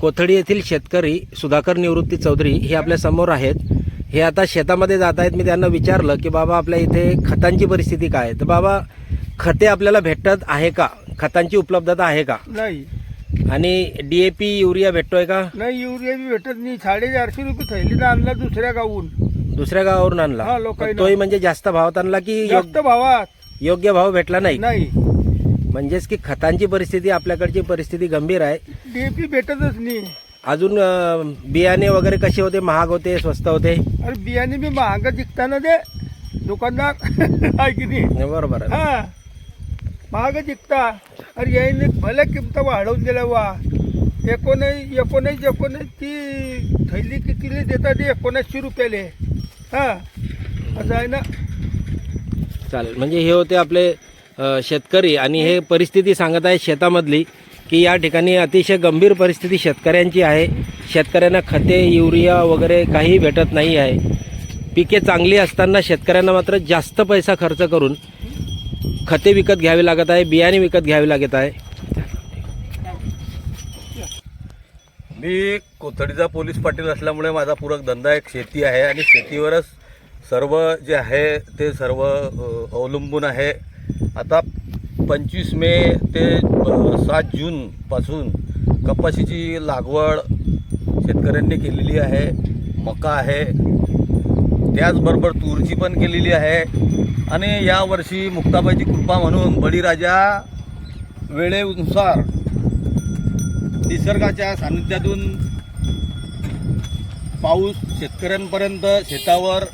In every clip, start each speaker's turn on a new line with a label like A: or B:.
A: कोथळी येथील शेतकरी सुधाकर निवृत्ती चौधरी हे आपल्यासमोर आहेत. हे आता शेतामध्ये जात आहेत. मी त्यांना विचारलं की बाबा आपल्या इथे खतांची परिस्थिती काय आहे? तर बाबा खते आपल्याला भेटत आहे का? खतांची उपलब्धता आहे का?
B: नाही.
A: आणि डी ए पी युरिया भेटतोय का?
B: नाही युरिया बी भेटत नाही. साडेचारशे रुपये थैलीनं आणला दुसऱ्या गावून.
A: दुसऱ्या गावावरून आणला.
B: हा, लोकांना.
A: तोही म्हणजे जास्त भावात आणला की
B: जास्त
A: योग्य-
B: भावात.
A: योग्य भाव भेटला नाही?
B: नाही.
A: म्हणजेच की खतांची परिस्थिती आपल्याकडची परिस्थिती गंभीर आहे.
B: डीएपी भेटतच नाही.
A: अजून अं, बियाणे वगैरे कसे होते? महाग होते स्वस्त होते?
B: अरे बियाणे बी महाग जिंकताना ते दुकानदार आहे की नाही?
A: बरोबर आहे.
B: हा. महाग जिंकता अरे यायने भले किंमत वाढवून दिल्या वा. एकोणीस एकोणीस एकोणीस ती थैली कितीला देतात ते एकोणीसशे रुपयाले. हा. असं आहे ना?
A: चालेल. म्हणजे हे होते आपले शेतकरी आणि हे परिस्थिती सांगत आहे शेतामधली की या ठिकाणी अतिशय गंभीर परिस्थिती शेतकऱ्यांची आहे. शेतकऱ्यांना खते युरिया वगैरे काही भेटत नाही आहे. पिके चांगली असताना शेतकऱ्यांना मात्र जास्त पैसा खर्च करून खते विकत घ्यावी लागत आहे बियाणे विकत घ्यावी लागत आहे.
C: मी कोथडीचा पोलीस पाटील असल्यामुळे माझा पूरक धंदा एक शेती आहे आणि शेतीवरच सर्व जे आहे ते सर्व अवलंबून आहे. आता पंचवीस मे ते सात जूनपासून कपाशीची लागवड शेतकऱ्यांनी केलेली आहे मका आहे त्याचबरोबर तूरची पण केलेली आहे. आणि यावर्षी मुक्ताबाईची कृपा म्हणून बळीराजा वेळेनुसार निसर्गाच्या सानिध्यातून पाऊस शेतकऱ्यांपर्यंत शेतावर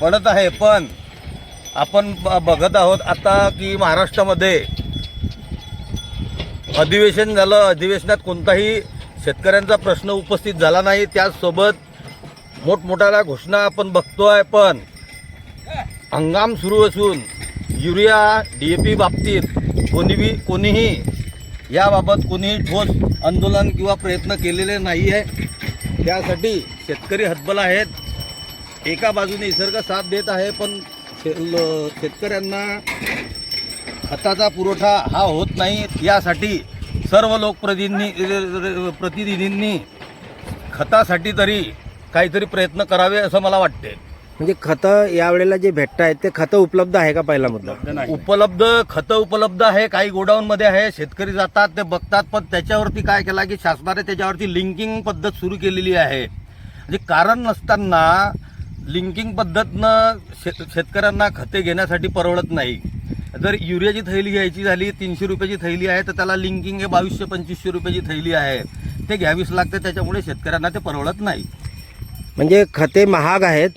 C: पडत आहे. पण आपण ब- बघत आहोत आता की महाराष्ट्रामध्ये अधिवेशन झालं. अधिवेशनात कोणताही शेतकऱ्यांचा प्रश्न उपस्थित झाला नाही. त्याचसोबत मोठमोठ्या घोषणा आपण बघतो आहे पण हंगाम सुरू असून युरिया डी ए पी बाबतीत कोणीही कोणीही याबाबत कोणीही ठोस आंदोलन किंवा प्रयत्न केलेले नाही आहे त्यासाठी शेतकरी हतबल आहेत. एका बाजूने निसर्ग साथ देत आहे पण शेतकऱ्यांना खताचा पुरवठा हा होत नाही. यासाठी सर्व लोकप्रतिनिधी प्रतिनिधींनी खतासाठी तरी काहीतरी प्रयत्न करावे असं मला वाटते
A: म्हणजे खतं यावेळेला जे भेटत आहेत ते खतं उपलब्ध आहे का पहिला मुद्दा
C: उपलब्ध खतं उपलब्ध आहे काही गोडाऊनमध्ये आहे. शेतकरी जातात ते बघतात पण त्याच्यावरती काय केला की शासनाने त्याच्यावरती लिंकिंग पद्धत सुरू केलेली आहे. म्हणजे कारण नसताना लिंकिंग पद्धतनं शेत शेतकऱ्यांना खते घेण्यासाठी परवडत नाही. जर युरियाची थैली घ्यायची झाली तीनशे रुपयाची थैली आहे तर त्याला लिंकिंग हे बावीसशे पंचवीसशे रुपयाची थैली आहे. ते घ्यावीच लागते त्याच्यामुळे शेतकऱ्यांना ते परवडत नाही.
A: म्हणजे खते महाग आहेत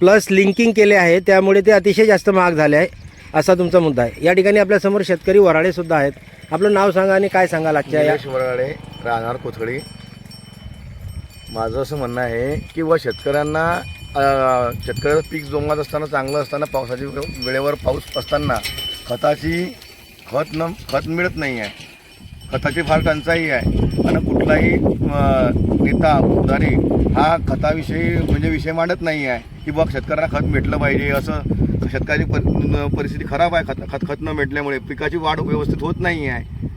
A: प्लस लिंकिंग केले आहे त्यामुळे ते अतिशय जास्त महाग झाले आहे असा तुमचा मुद्दा आहे. या ठिकाणी आपल्यासमोर शेतकरी वराडे सुद्धा आहेत. आपलं नाव सांगा आणि काय सांगाल आजच्या या
D: निलेश वराळे राहणार कोथळी. माझं असं म्हणणं आहे की व शेतकऱ्यांना शेतकऱ्याचं पीक जोमात असताना चांगलं असताना पावसाची वेळेवर पाऊस असताना खताची खत न खत मिळत नाही आहे खताची फार टंचाई आहे. आणि कुठलाही नेता पुढारी हा खताविषयी म्हणजे विषय मांडत नाही आहे की बघ शेतकऱ्यांना खत भेटलं पाहिजे. असं शेतकऱ्याची पर- परिस्थिती खराब आहे. खत खत खत न भेटल्यामुळे पिकाची वाढ व्यवस्थित होत नाही आहे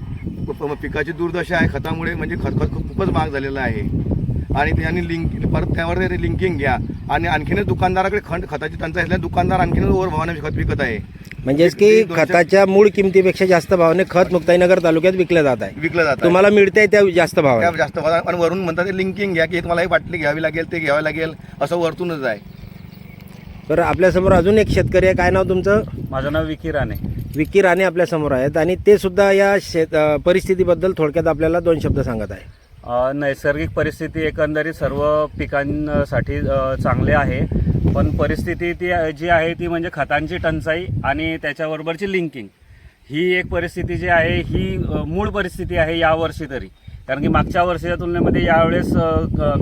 D: पिकाची दुर्दशा आहे. खतामुळे म्हणजे खत खत खूपच महाग झालेलं आहे. आणि त्यांनी लिंक परत त्यावर लिंकिंग घ्या. आणि आणखीनच दुकानदाराकडे खंड खताची टंचाई असल्याने दुकानदार आणखीनच ओव्हर भावाने खत विकत आहे.
A: म्हणजेच की खताच्या मूळ किमतीपेक्षा जास्त भावाने खत मुक्ताईनगर तालुक्यात विकलं जात आहे.
D: विकलं जातं
A: तुम्हाला मिळतंय त्या जास्त भावाने.
D: जास्त भावात आणि वरून म्हणतात ते लिंकिंग घ्या की हे तुम्हाला ही बाटली घ्यावी लागेल ते घ्यावं लागेल असं वरतूनच आहे.
A: तर आपल्यासमोर अजून एक शेतकरी आहे. काय नाव तुमचं?
E: माझं नाव विकी राणे.
A: विकी राणे आपल्यासमोर आहेत. आणि ते सुद्धा या शेत परिस्थितीबद्दल थोडक्यात आपल्याला दोन शब्द सांगत आहे.
E: नैसर्गिक परिस्थिती एकंदरीत सर्व पिकांसाठी चांगली चांगले आहे. पण परिस्थिती ती जी आहे ती म्हणजे खतांची टंचाई आणि त्याच्याबरोबरची लिंकिंग. ही एक परिस्थिती जी आहे ही मूळ परिस्थिती आहे यावर्षी तरी. कारण की मागच्या वर्षीच्या तुलनेमध्ये यावेळेस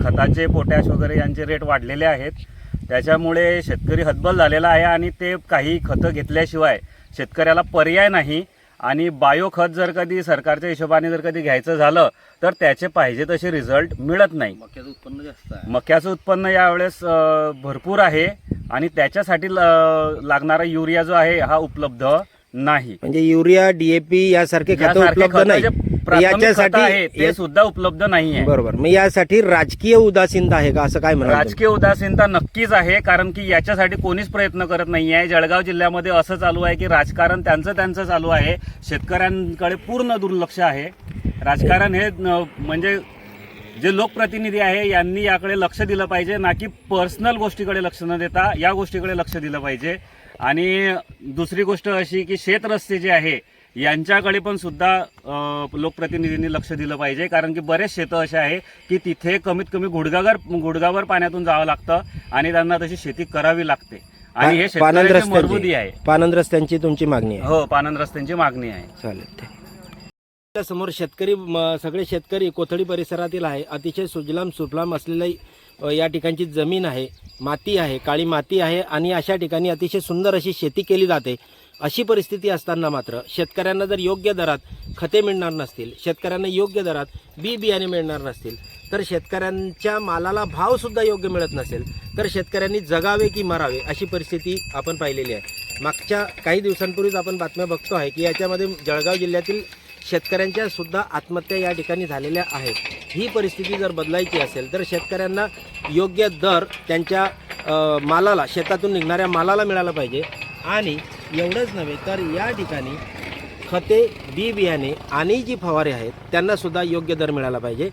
E: खताचे पोटॅश वगैरे यांचे रेट वाढलेले आहेत त्याच्यामुळे शेतकरी हतबल झालेला आहे आणि ते काही खतं घेतल्याशिवाय शेतकऱ्याला पर्याय नाही. आणि बायो खत जर कधी सरकारच्या हिशोबाने जर कधी घ्यायचं झालं तर त्याचे पाहिजे तसे रिझल्ट मिळत नाही.
C: मक्याचं उत्पन्न जास्त आहे.
E: मक्याचं उत्पन्न यावेळेस भरपूर आहे आणि त्याच्यासाठी लागणारा युरिया जो आहे हा उपलब्ध नाही.
A: म्हणजे युरिया डीएपी यासारखे खतं
E: यासारखे
A: उपलब्ध
E: खतं
A: नाही.
E: जे प्राथमिक खतं
A: याच्यासाठी-
E: आहे ते
A: या-
E: सुद्धा उपलब्ध नाही आहे.
A: बरोबर. मग यासाठी राजकीय उदासीनता आहे का असं काय तुम्ही?
E: राजकीय उदासीनता नक्कीच आहे कारण की याच्यासाठी कोणीच प्रयत्न करत नाही आहे. जळगाव जिल्ह्यामध्ये असं चालू आहे की राजकारण त्यांचं त्यांचं चालू आहे. शेतकऱ्यांकडे पूर्ण दुर्लक्ष आहे. राजकारण हे म्हणजे जे लोकप्रतिनिधी आहे यांनी याकडे लक्ष दिलं पाहिजे ना की पर्सनल गोष्टीकडे लक्ष न देता या गोष्टीकडे लक्ष दिलं पाहिजे. आणि दुसरी गोष्ट अशी की शेत रस्ते जे आहे यांच्याकडे पण सुद्धा लोकप्रतिनिधींनी लक्ष दिलं पाहिजे. कारण की बरेच शेतं असे आहे की तिथे कमीत कमी गुडगावर गुडगावर पाण्यातून जावं लागतं आणि त्यांना तशी शेती करावी लागते. आणि हे शेतकऱ्याची
A: रस्त्यांची.
E: आहे.
A: पानंद रस्त्यांची तुमची मागणी आहे.
E: हो पानंद रस्त्यांची मागणी आहे.
A: चालेल समोर शेतकरी सगळे शेतकरी कोथळी परिसरातील आहे. अतिशय सुजलाम सुफलाम असलेली या ठिकाणची जमीन आहे. माती आहे काळी माती आहे आणि अशा ठिकाणी अतिशय सुंदर अशी शेती केली जाते. अशी परिस्थिती असताना मात्र शेतकऱ्यांना जर योग्य दरात खते मिळणार नसतील शेतकऱ्यांना योग्य दरात बी बियाणे मिळणार नसतील तर शेतकऱ्यांच्या मालाला भावसुद्धा योग्य मिळत नसेल तर शेतकऱ्यांनी जगावे की मरावे अशी परिस्थिती आपण पाहिलेली आहे. मागच्या काही दिवसांपूर्वीच आपण बातम्या बघतो आहे की याच्यामध्ये जळगाव जिल्ह्यातील शेतकऱ्यांच्या सुद्धा आत्महत्या या ठिकाणी झालेल्या आहेत. ही परिस्थिती जर बदलायची असेल तर शेतकऱ्यांना योग्य दर त्यांच्या मालाला शेतातून निघणाऱ्या मालाला मिळाला पाहिजे आणि एवढंच नव्हे तर या ठिकाणी खते बी बियाणे आणि जी फवारे आहेत त्यांनासुद्धा योग्य दर मिळाला पाहिजे.